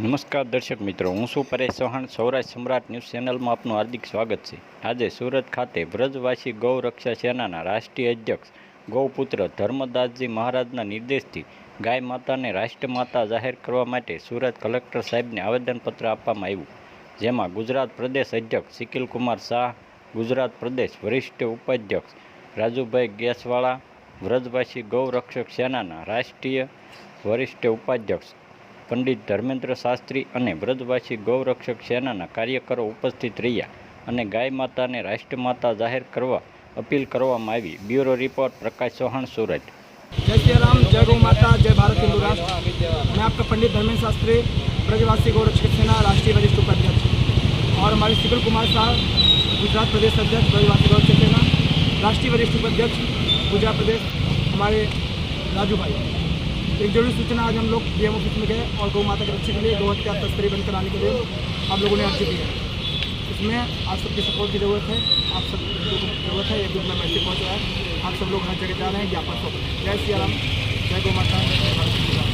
નમસ્કાર દર્શક મિત્રો, હું છું પરેશ ચૌહાણ, સૌરાષ્ટ્ર સમ્રાટ ન્યૂઝ ચેનલમાં આપનું હાર્દિક સ્વાગત છે. આજે સુરત ખાતે વ્રજવાસી ગૌ રક્ષા સેનાના રાષ્ટ્રીય અધ્યક્ષ ગૌપુત્ર ધર્મદાસજી મહારાજના નિર્દેશથી ગાય માતાને રાષ્ટ્રમાતા જાહેર કરવા માટે સુરત કલેક્ટર સાહેબને આવેદનપત્ર આપવામાં આવ્યું. જેમાં ગુજરાત પ્રદેશ અધ્યક્ષ શિકિલ કુમાર શાહ, ગુજરાત પ્રદેશ વરિષ્ઠ ઉપાધ્યક્ષ રાજુભાઈ ગેસવાળા, વ્રજવાસી ગૌ રક્ષક સેનાના રાષ્ટ્રીય વરિષ્ઠ ઉપાધ્યક્ષ પંડિત ધર્મેન્દ્ર શાસ્ત્રી અને વ્રજવાસી ગૌરક્ષક સેનાના કાર્યકરો ઉપસ્થિત રહ્યા અને ગાય માતાને રાષ્ટ્રમાતા જાહેર કરવા અપીલ કરવામાં આવી બ્યુરો રિપોર્ટ પ્રકાશ ચૌહાણ સુરત जय श्री राम जय गौ माता जय भारत हिंदू राष्ट्र मैं आपका पंडित धर्मेंद्र शास्त्री ब्रजवासी गौरक्षक सेना राष्ट्रीय वरिष्ठ उपाध्यक्ष और हमारे सिविल कुमार साहब गुजरात प्रदेश अध्यक्ष ब्रजवासी गौरक्षक सेना राष्ट्रीय वरिष्ठ उपाध्यक्ष गुजरात प्रदेश हमारे राजू भाई एक ज़रूरी सूचना आज हम लोग डी एम ऑफ़िस में गए और गौ माता के रक्षा के लिए गौ हत्या तस्करी बंद कराने के लिए हम लोगों ने अर्जी दी है। इसमें आप सबकी सपोर्ट की ज़रूरत है। आप सब ज़रूरत है। एक में मैसेज पहुँच रहा है। आप सब लोग हर जगह जा रहे हैं। ज्ञापन रहे जय सियाराम। जय गौ माता।